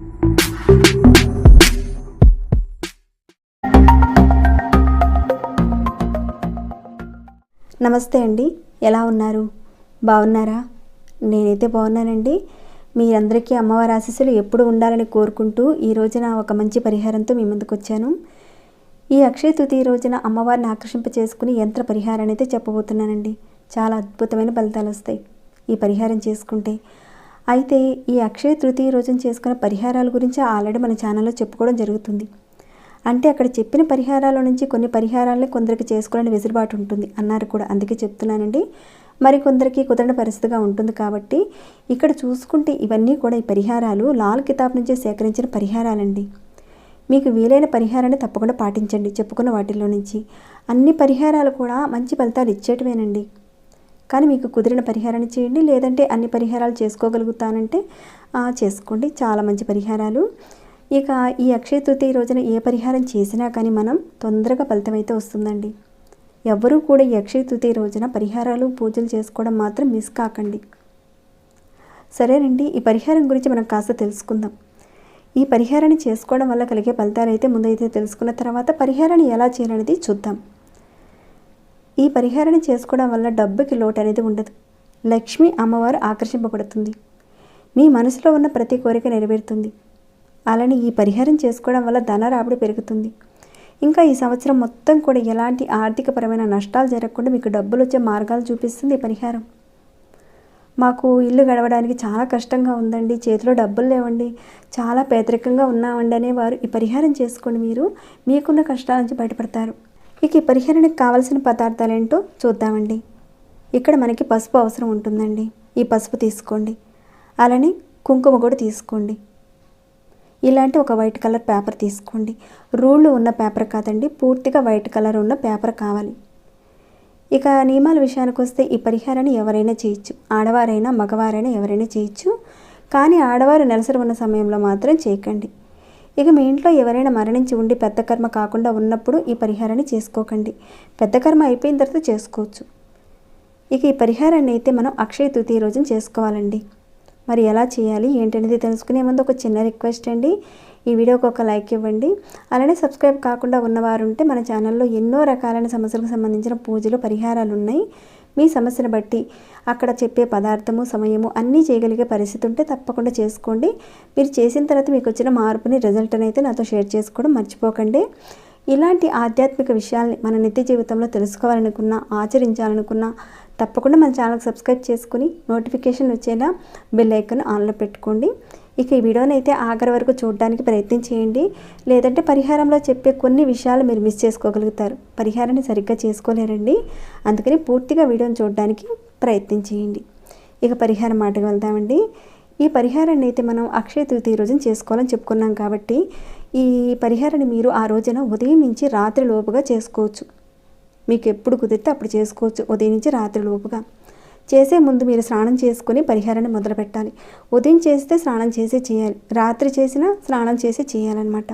నమస్తే అండి. ఎలా ఉన్నారు? బాగున్నారా? నేనైతే బాగున్నానండి. మీరందరికీ అమ్మవారి ఆశీస్సులు ఎప్పుడు ఉండాలని కోరుకుంటూ ఈ రోజున ఒక మంచి పరిహారంతో మీ ముందుకు వచ్చాను. ఈ అక్షయ తృతీయ రోజున అమ్మవారిని ఆకర్షింప చేసుకుని యంత్ర పరిహారాన్ని అయితే చెప్పబోతున్నానండి. చాలా అద్భుతమైన ఫలితాలు వస్తాయి. ఈ పరిహారం చేసుకుంటే అయితే ఈ అక్షయ తృతీయ రోజున చేసుకున్న పరిహారాల గురించి ఆల్రెడీ మన ఛానల్లో చెప్పుకోవడం జరుగుతుంది. అంటే అక్కడ చెప్పిన పరిహారాల నుంచి కొన్ని పరిహారాలని కొందరికి చేసుకోవాలని వెసులుబాటు ఉంటుంది అన్నారు కూడా. అందుకే చెప్తున్నానండి. మరి కొందరికి కుదరని పరిస్థితిగా ఉంటుంది కాబట్టి ఇక్కడ చూసుకుంటే ఇవన్నీ కూడా ఈ పరిహారాలు లాల్ కితాబ్ నుంచే సేకరించిన పరిహారాలండి. మీకు వీలైన పరిహారాన్ని తప్పకుండా పాటించండి. చెప్పుకున్న వాటిల్లో నుంచి. అన్ని పరిహారాలు కూడా మంచి ఫలితాలు ఇచ్చేటివేనండి. కానీ మీకు కుదిరిన పరిహారాన్ని చేయండి. లేదంటే అన్ని పరిహారాలు చేసుకోగలుగుతానంటే చేసుకోండి. చాలా మంచి పరిహారాలు. ఇక ఈ అక్షయ తృతీయ రోజున ఏ పరిహారం చేసినా కానీ మనం తొందరగా ఫలితం అయితే వస్తుందండి. ఎవ్వరూ కూడా ఈ అక్షయ తృతీయ రోజున పరిహారాలు పూజలు చేసుకోవడం మాత్రం మిస్ కాకండి. సరేనండి. ఈ పరిహారం గురించి మనం కాస్త తెలుసుకుందాం. ఈ పరిహారాన్ని చేసుకోవడం వల్ల కలిగే ఫలితాలు అయితే ముందైతే తెలుసుకున్న తర్వాత పరిహారాన్ని ఎలా చేయాలనేది చూద్దాం. ఈ పరిహారాన్ని చేసుకోవడం వల్ల డబ్బుకి లోటు అనేది ఉండదు. లక్ష్మి అమ్మవారు ఆకర్షింపబడుతుంది. మీ మనసులో ఉన్న ప్రతి కోరిక నెరవేరుతుంది. అలానే ఈ పరిహారం చేసుకోవడం వల్ల ధన రాబడి పెరుగుతుంది. ఇంకా ఈ సంవత్సరం మొత్తం కూడా ఎలాంటి ఆర్థికపరమైన నష్టాలు జరగకుండా మీకు డబ్బులు వచ్చే మార్గాలు చూపిస్తుంది ఈ పరిహారం. మాకు ఇల్లు గడవడానికి చాలా కష్టంగా ఉందండి. చేతిలో డబ్బులు లేవండి. చాలా పేదరికంగా ఉన్నామండి అనేవారు ఈ పరిహారం చేసుకోండి మీరు మీకున్న కష్టాల నుంచి బయటపడతారు. ఇక ఈ పరిహారానికి కావాల్సిన పదార్థాలు ఏంటో చూద్దామండి. ఇక్కడ మనకి పసుపు అవసరం ఉంటుందండి. ఈ పసుపు తీసుకోండి. అలానే కుంకుమ కూడా తీసుకోండి. ఇలాంటి ఒక వైట్ కలర్ పేపర్ తీసుకోండి. రూళ్ళు ఉన్న పేపర్ కాదండి పూర్తిగా వైట్ కలర్ ఉన్న పేపర్ కావాలి. ఇక నియమాల విషయానికి వస్తే ఈ పరిహారాన్ని ఎవరైనా చేయొచ్చు. ఆడవారైనా మగవారైనా ఎవరైనా చేయొచ్చు. కానీ ఆడవారు నెలసరి ఉన్న సమయంలో మాత్రం చేయకండి. ఇక మీ ఇంట్లో ఎవరైనా మరణించి ఉండి పెద్ద కర్మ కాకుండా ఉన్నప్పుడు ఈ పరిహారాన్ని చేసుకోకండి. పెద్ద కర్మ అయిపోయిన తర్వాత చేసుకోవచ్చు. ఇక ఈ పరిహారాన్ని అయితే మనం అక్షయ తృతీయ రోజున చేసుకోవాలండి. మరి ఎలా చేయాలి ఏంటనేది తెలుసుకునే ముందు ఒక చిన్న రిక్వెస్ట్ అండి. ఈ వీడియోకి ఒక లైక్ ఇవ్వండి. అలానే సబ్స్క్రైబ్ కాకుండా ఉన్నవారు ఉంటే మన ఛానల్లో ఎన్నో రకాలైన సమస్యలకు సంబంధించిన పూజలు పరిహారాలు ఉన్నాయి. మీ సమస్యను బట్టి అక్కడ చెప్పే పదార్థము సమయము అన్నీ చేయగలిగే పరిస్థితి ఉంటే తప్పకుండా చేసుకోండి. మీరు చేసిన తర్వాత మీకు వచ్చిన మార్పుని రిజల్ట్ని అయితే నాతో షేర్ చేసుకోవడం మర్చిపోకండి. ఇలాంటి ఆధ్యాత్మిక విషయాల్ని మన నిత్య జీవితంలో తెలుసుకోవాలనుకున్నా ఆచరించాలనుకున్నా తప్పకుండా మన ఛానల్కి సబ్స్క్రైబ్ చేసుకుని నోటిఫికేషన్ వచ్చేలా బెల్ ఐకాన్ ఆన్లో పెట్టుకోండి. ఇక ఈ వీడియోని అయితే ఆఖరి వరకు చూడడానికి ప్రయత్నం చేయండి. లేదంటే పరిహారంలో చెప్పే కొన్ని విషయాలు మీరు మిస్ చేసుకోగలుగుతారు. పరిహారాన్ని సరిగ్గా చేసుకోలేరండి. అందుకని పూర్తిగా వీడియోని చూడడానికి ప్రయత్నం చేయండి. ఇక పరిహారం మాటకు వెళ్దామండి. ఈ పరిహారాన్ని అయితే మనం అక్షయ తృతీయ రోజున చేసుకోవాలని చెప్పుకున్నాం కాబట్టి ఈ పరిహారాన్ని మీరు ఆ రోజున ఉదయం నుంచి రాత్రి లోపుగా చేసుకోవచ్చు. మీకు ఎప్పుడు కుదిరితే అప్పుడు చేసుకోవచ్చు. ఉదయం నుంచి రాత్రి లోపుగా. చేసే ముందు మీరు స్నానం చేసుకుని పరిహారాన్ని మొదలు పెట్టాలి ఉదయం చేస్తే స్నానం చేసి చేయాలి. రాత్రి చేసినా స్నానం చేసి చేయాలన్నమాట.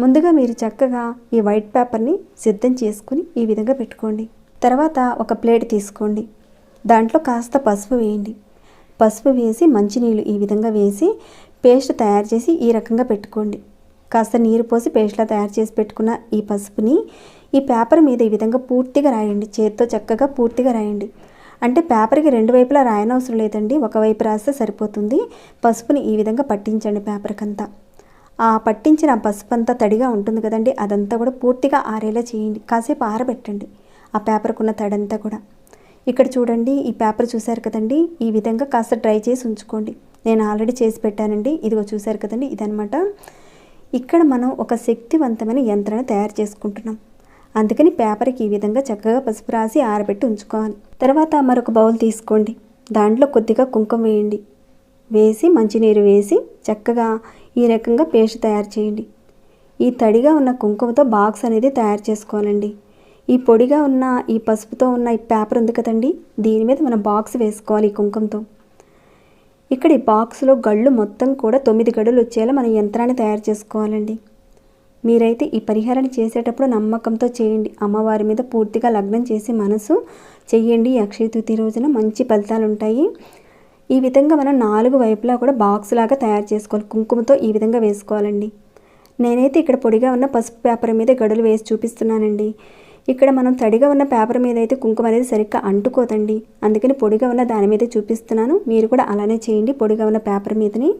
ముందుగా మీరు చక్కగా ఈ వైట్ పేపర్ని సిద్ధం చేసుకుని ఈ విధంగా పెట్టుకోండి. తర్వాత ఒక ప్లేట్ తీసుకోండి. దాంట్లో కాస్త పసుపు వేయండి. పసుపు వేసి మంచినీళ్ళు ఈ విధంగా వేసి పేస్ట్ తయారు చేసి ఈ రకంగా పెట్టుకోండి. కాస్త నీరు పోసి పేస్ట్లా తయారు చేసి పెట్టుకున్న ఈ పసుపుని ఈ పేపర్ మీద ఈ విధంగా పూర్తిగా రాయండి. చేతితో చక్కగా పూర్తిగా రాయండి. అంటే పేపర్కి రెండు వైపులా రాయనవసరం లేదండి. ఒకవైపు రాస్తే సరిపోతుంది. పసుపుని ఈ విధంగా పట్టించండి పేపర్కి అంతా ఆ పట్టించిన పసుపు అంతా తడిగా ఉంటుంది కదండి. అదంతా కూడా పూర్తిగా ఆరేలా చేయండి. కాసేపు ఆరబెట్టండి ఆ పేపర్కున్న తడంతా కూడా. ఇక్కడ చూడండి ఈ పేపర్ చూశారు కదండి. ఈ విధంగా కాస్త డ్రై చేసి ఉంచుకోండి. నేను ఆల్రెడీ చేసి పెట్టానండి. ఇదిగో చూశారు కదండి ఇదనమాట ఇక్కడ మనం ఒక శక్తివంతమైన యంత్రాన్ని తయారు చేసుకుంటున్నాం. అందుకని పేపర్కి ఈ విధంగా చక్కగా పసుపు రాసి ఆరబెట్టి ఉంచుకోవాలి. తర్వాత మరొక బౌల్ తీసుకోండి. దాంట్లో కొద్దిగా కుంకుమ వేయండి. వేసి మంచినీరు వేసి చక్కగా ఈ రకంగా పేస్ట్ తయారు చేయండి. ఈ తడిగా ఉన్న కుంకుమతో బాక్స్ అనేది తయారు చేసుకోవాలండి. ఈ పొడిగా ఉన్న ఈ పసుపుతో ఉన్న ఈ పేపర్ ఉంది కదండి దీని మీద మనం బాక్స్ వేసుకోవాలి ఈ కుంకుమతో. ఇక్కడ ఈ బాక్స్లో గళ్ళు మొత్తం కూడా తొమ్మిది గడులు వచ్చేలా మనం యంత్రాన్ని తయారు చేసుకోవాలండి. మీరైతే ఈ పరిహారాన్ని చేసేటప్పుడు నమ్మకంతో చేయండి. అమ్మవారి మీద పూర్తిగా లగ్నం చేసి మనసు చెయ్యండి. ఈ అక్షయ తృతీయ రోజున మంచి ఫలితాలు ఉంటాయి ఈ విధంగా మనం నాలుగు వైపులా కూడా బాక్స్ లాగా తయారు చేసుకోవాలి. కుంకుమతో ఈ విధంగా వేసుకోవాలండి. నేనైతే ఇక్కడ పొడిగా ఉన్న పసుపు పేపర్ మీద గడులు వేసి చూపిస్తున్నానండి. ఇక్కడ మనం తడిగా ఉన్న పేపర్ మీద అయితే కుంకుమ అనేది సరిగ్గా అంటుకోదండి. అందుకని పొడిగా ఉన్న దాని మీద చూపిస్తున్నాను. మీరు కూడా అలానే చేయండి పొడిగా ఉన్న పేపర్ మీదని.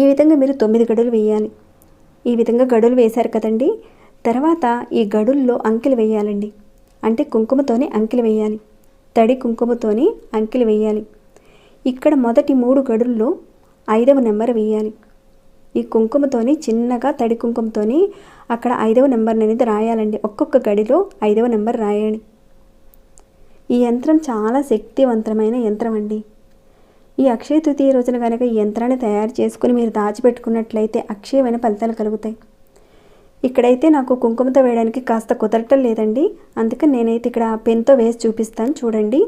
ఈ విధంగా మీరు తొమ్మిది గడులు వేయాలి. ఈ విధంగా గడులు వేశారు కదండి. తర్వాత ఈ గడుల్లో అంకెలు వేయాలండి. అంటే కుంకుమతోనే అంకెలు వేయాలి. తడి కుంకుమతోని అంకెలు వేయాలి. ఇక్కడ మొదటి మూడు గడుల్లో ఐదవ నెంబర్ వేయాలి. ఈ కుంకుమతోని చిన్నగా తడి కుంకుమతోని అక్కడ ఐదవ నెంబర్ అనేది రాయాలండి. ఒక్కొక్క గడిలో ఐదవ నెంబర్ రాయండి ఈ యంత్రం చాలా శక్తివంతమైన యంత్రం అండి. ఈ అక్షయ తృతీయ రోజున కనుక ఈ యంత్రాన్ని తయారు చేసుకుని మీరు దాచిపెట్టుకున్నట్లయితే అక్షయమైన ఫలితాలు కలుగుతాయి. ఇక్కడైతే నాకు కుంకుమతో వేయడానికి కాస్త కుదరటం లేదండి. అందుకని నేనైతే ఇక్కడ పెన్తో వేసి చూపిస్తాను. చూడండి.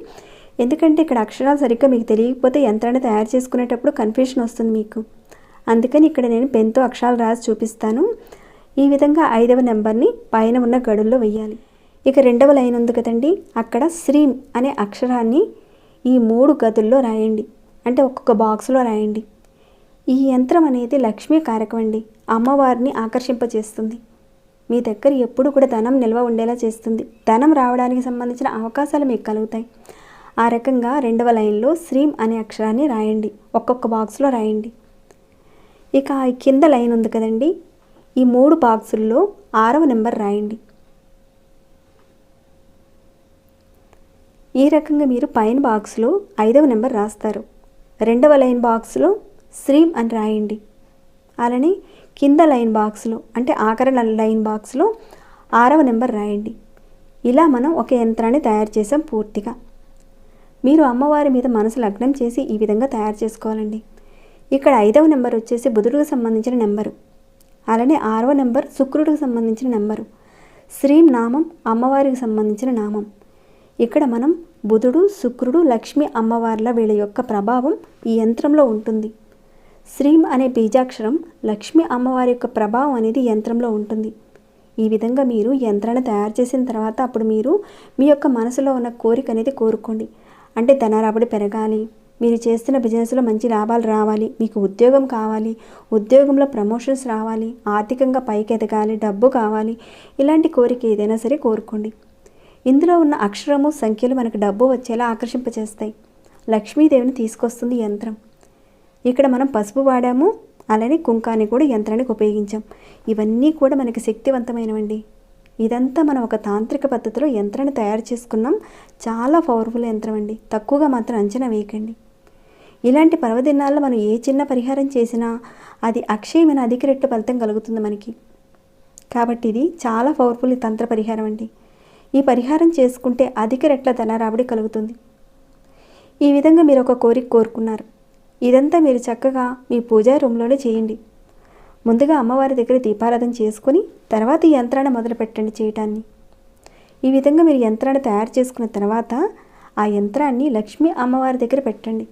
ఎందుకంటే ఇక్కడ అక్షరాలు సరిగ్గా మీకు తెలియకపోతే యంత్రాన్ని తయారు చేసుకునేటప్పుడు కన్ఫ్యూషన్ వస్తుంది మీకు. అందుకని ఇక్కడ నేను పెన్తో అక్షరాలు రాసి చూపిస్తాను. ఈ విధంగా ఐదవ నెంబర్ని పైన ఉన్న గడుల్లో వెయ్యాలి ఇక రెండవ లైన్ ఉంది కదండి. అక్కడ శ్రీం అనే అక్షరాన్ని ఈ మూడు గదుల్లో రాయండి. అంటే ఒక్కొక్క బాక్స్లో రాయండి. ఈ యంత్రం అనేది లక్ష్మీ కారకం అండి. అమ్మవారిని ఆకర్షింపచేస్తుంది మీ దగ్గర ఎప్పుడు కూడా ధనం నిల్వ ఉండేలా చేస్తుంది. ధనం రావడానికి సంబంధించిన అవకాశాలు మీకు కలుగుతాయి. ఆ రకంగా రెండవ లైన్లో శ్రీం అనే అక్షరాన్ని రాయండి. ఒక్కొక్క బాక్స్లో రాయండి. ఇక ఈ కింద లైన్ ఉంది కదండి. ఈ మూడు బాక్సుల్లో ఆరవ నెంబర్ రాయండి. ఈ రకంగా మీరు పైన బాక్స్లో ఐదవ నెంబర్ రాస్తారు. రెండవ లైన్ బాక్స్లో శ్రీం అని రాయండి. అలానే కింద లైన్ బాక్స్లో అంటే ఆఖరి లైన్ బాక్స్లో ఆరవ నెంబర్ రాయండి. ఇలా మనం ఒక యంత్రాన్ని తయారు చేసాం పూర్తిగా. మీరు అమ్మవారి మీద మనసు లగ్నం చేసి ఈ విధంగా తయారు చేసుకోవాలండి. ఇక్కడ ఐదవ నెంబర్ వచ్చేసి బుధుడికి సంబంధించిన నెంబరు. అలానే ఆరవ నెంబర్ శుక్రుడికి సంబంధించిన నెంబరు. శ్రీం నామం అమ్మవారికి సంబంధించిన నామం. ఇక్కడ మనం బుధుడు శుక్రుడు లక్ష్మి అమ్మవార్ల వీళ్ళ యొక్క ప్రభావం ఈ యంత్రంలో ఉంటుంది. శ్రీం అనే బీజాక్షరం లక్ష్మి అమ్మవారి యొక్క ప్రభావం అనేది యంత్రంలో ఉంటుంది. ఈ విధంగా మీరు యంత్రాన్ని తయారు చేసిన తర్వాత అప్పుడు మీరు మీ యొక్క మనసులో ఉన్న కోరిక అనేది కోరుకోండి. అంటే ధనరాబడి పెరగాలి మీరు చేస్తున్న బిజినెస్లో మంచి లాభాలు రావాలి మీకు ఉద్యోగం కావాలి ఉద్యోగంలో ప్రమోషన్స్ రావాలి ఆర్థికంగా పైకి ఎదగాలి డబ్బు కావాలి ఇలాంటి కోరిక ఏదైనా సరే కోరుకోండి. ఇందులో ఉన్న అక్షరము సంఖ్యలు మనకు డబ్బు వచ్చేలా ఆకర్షింపచేస్తాయి. లక్ష్మీదేవిని తీసుకొస్తుంది యంత్రం. ఇక్కడ మనం పసుపు వాడాము అలానే కుంకాన్ని కూడా యంత్రానికి ఉపయోగించాం. ఇవన్నీ కూడా మనకి శక్తివంతమైనవండి. ఇదంతా మనం ఒక తాంత్రిక పద్ధతిలో యంత్రాన్ని తయారు చేసుకున్నాం. చాలా పవర్ఫుల్ యంత్రం అండి తక్కువగా మాత్రం అంచనా వేయకండి. ఇలాంటి పర్వదినాల్లో మనం ఏ చిన్న పరిహారం చేసినా అది అక్షయమైన అధిక రెట్టు ఫలితం కలుగుతుంది మనకి. కాబట్టి ఇది చాలా పవర్ఫుల్ తంత్ర పరిహారం అండి ఈ పరిహారం చేసుకుంటే అధిక రెట్ల ధన రాబడి కలుగుతుంది. ఈ విధంగా మీరు ఒక కోరిక కోరుకున్నారు. ఇదంతా మీరు చక్కగా మీ పూజా రూమ్లోనే చేయండి. ముందుగా అమ్మవారి దగ్గర దీపారాధన చేసుకుని తర్వాత ఈ యంత్రాన్ని మొదలు పెట్టండి చేయటాన్ని. ఈ విధంగా మీరు యంత్రాన్ని తయారు చేసుకున్న తర్వాత ఆ యంత్రాన్ని లక్ష్మీ అమ్మవారి దగ్గర పెట్టండి.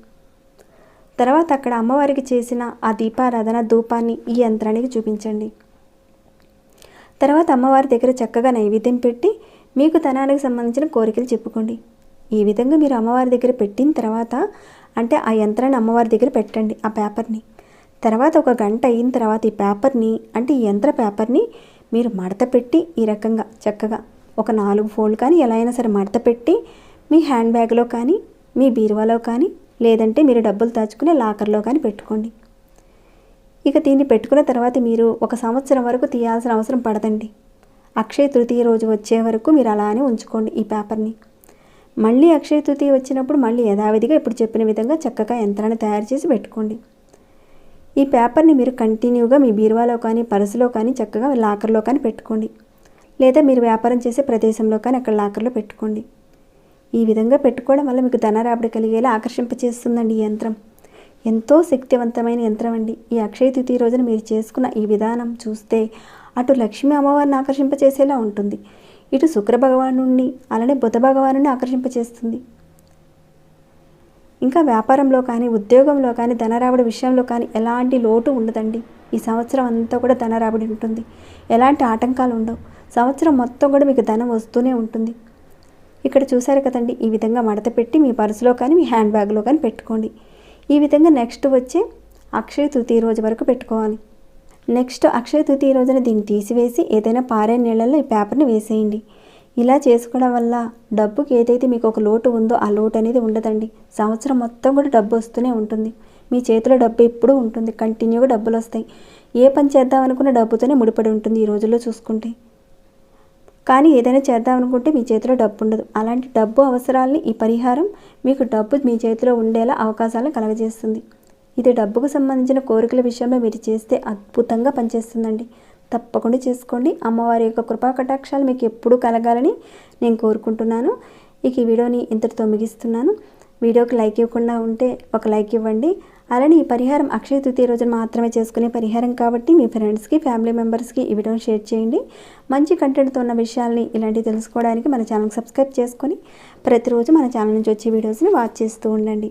తర్వాత అక్కడ అమ్మవారికి చేసిన ఆ దీపారాధన ధూపాన్ని ఈ యంత్రానికి చూపించండి. తర్వాత అమ్మవారి దగ్గర చక్కగా నైవేద్యం పెట్టి మీకు ధనానికి సంబంధించిన కోరికలు చెప్పుకోండి. ఈ విధంగా మీరు అమ్మవారి దగ్గర పెట్టిన తర్వాత అంటే ఆ యంత్రాన్ని అమ్మవారి దగ్గర పెట్టండి ఆ పేపర్ని. తర్వాత ఒక గంట అయిన తర్వాత ఈ పేపర్ని అంటే ఈ యంత్ర పేపర్ని మీరు మడత పెట్టి ఈ రకంగా చక్కగా ఒక నాలుగు ఫోల్డ్ కానీ ఎలా అయినా సరే మడత పెట్టి మీ హ్యాండ్ బ్యాగ్లో కానీ మీ బీరువాలో కానీ లేదంటే మీరు డబ్బులు దాచుకునే లాకర్లో కానీ పెట్టుకోండి. ఇక దీన్ని పెట్టుకున్న తర్వాత మీరు ఒక సంవత్సరం వరకు తీయాల్సిన అవసరం పడదండి. అక్షయ తృతీయ రోజు వచ్చే వరకు మీరు అలానే ఉంచుకోండి ఈ పేపర్ని. మళ్ళీ అక్షయ తృతీయ వచ్చినప్పుడు మళ్ళీ యథావిధిగా ఇప్పుడు చెప్పిన విధంగా చక్కగా యంత్రాన్ని తయారు చేసి పెట్టుకోండి. ఈ పేపర్ని మీరు కంటిన్యూగా మీ బీరువాలో కానీ పర్సులో కానీ చక్కగా లాకర్లో కానీ పెట్టుకోండి. లేదా మీరు వ్యాపారం చేసే ప్రదేశంలో కానీ అక్కడ లాకర్లో పెట్టుకోండి. ఈ విధంగా పెట్టుకోవడం వల్ల మీకు ధనరాబడి కలిగేలా ఆకర్షింపచేస్తుందండి ఈ యంత్రం. ఎంతో శక్తివంతమైన యంత్రం అండి. ఈ అక్షయ తృతీయ రోజున మీరు చేసుకున్న ఈ విధానం చూస్తే అటు లక్ష్మీ అమ్మవారిని ఆకర్షింపచేసేలా ఉంటుంది. ఇటు శుక్ర భగవాను అలానే బుధ భగవాను ఆకర్షింపచేస్తుంది. ఇంకా వ్యాపారంలో కానీ ఉద్యోగంలో కానీ ధనరాబడి విషయంలో కానీ ఎలాంటి లోటు ఉండదండి. ఈ సంవత్సరం అంతా కూడా ధనరాబడి ఉంటుంది. ఎలాంటి ఆటంకాలు ఉండవు. సంవత్సరం మొత్తం కూడా మీకు ధనం వస్తూనే ఉంటుంది. ఇక్కడ చూసారు కదండి ఈ విధంగా మడత పెట్టి మీ పర్సులో కానీ మీ హ్యాండ్ బ్యాగ్లో కానీ పెట్టుకోండి. ఈ విధంగా నెక్స్ట్ వచ్చే అక్షయ తృతీయ రోజు వరకు పెట్టుకోవాలి. నెక్స్ట్ అక్షయ తృతీయ రోజున దీన్ని తీసివేసి ఏదైనా పారే నీళ్ళల్లో ఈ పేపర్ని వేసేయండి. ఇలా చేసుకోవడం వల్ల డబ్బుకి ఏదైతే మీకు ఒక లోటు ఉందో ఆ లోటు అనేది ఉండదండి. సంవత్సరం మొత్తం కూడా డబ్బు వస్తూనే ఉంటుంది. మీ చేతిలో డబ్బు ఎప్పుడూ ఉంటుంది. కంటిన్యూగా డబ్బులు వస్తాయి. ఏ పని చేద్దాం అనుకున్న డబ్బుతోనే ముడిపడి ఉంటుంది ఈ రోజుల్లో చూసుకుంటే. కానీ ఏదైనా చేద్దాం అనుకుంటే మీ చేతిలో డబ్బు ఉండదు. అలాంటి డబ్బు అవసరాల్ని ఈ పరిహారం మీకు డబ్బు మీ చేతిలో ఉండేలా అవకాశాలను కలగజేస్తుంది. ఇది డబ్బుకు సంబంధించిన కోరికల విషయంలో మీరు చేస్తే అద్భుతంగా పనిచేస్తుందండి. తప్పకుండా చేసుకోండి. అమ్మవారి యొక్క కృపా కటాక్షాలు మీకు ఎప్పుడూ కలగాలని నేను కోరుకుంటున్నాను. ఇక ఈ వీడియోని ఇంతటితో ముగిస్తున్నాను. వీడియోకి లైక్ ఇవ్వకుండా ఉంటే ఒక లైక్ ఇవ్వండి. అలానే ఈ పరిహారం అక్షయ తృతీయ రోజున మాత్రమే చేసుకునే పరిహారం కాబట్టి మీ ఫ్రెండ్స్కి ఫ్యామిలీ మెంబర్స్కి ఈ వీడియోని షేర్ చేయండి. మంచి కంటెంట్తో ఉన్న విషయాల్ని ఇలాంటివి తెలుసుకోవడానికి మన ఛానల్ సబ్స్క్రైబ్ చేసుకొని ప్రతిరోజు మన ఛానల్ నుంచి వచ్చే వీడియోస్ని వాచ్ చేస్తూ ఉండండి.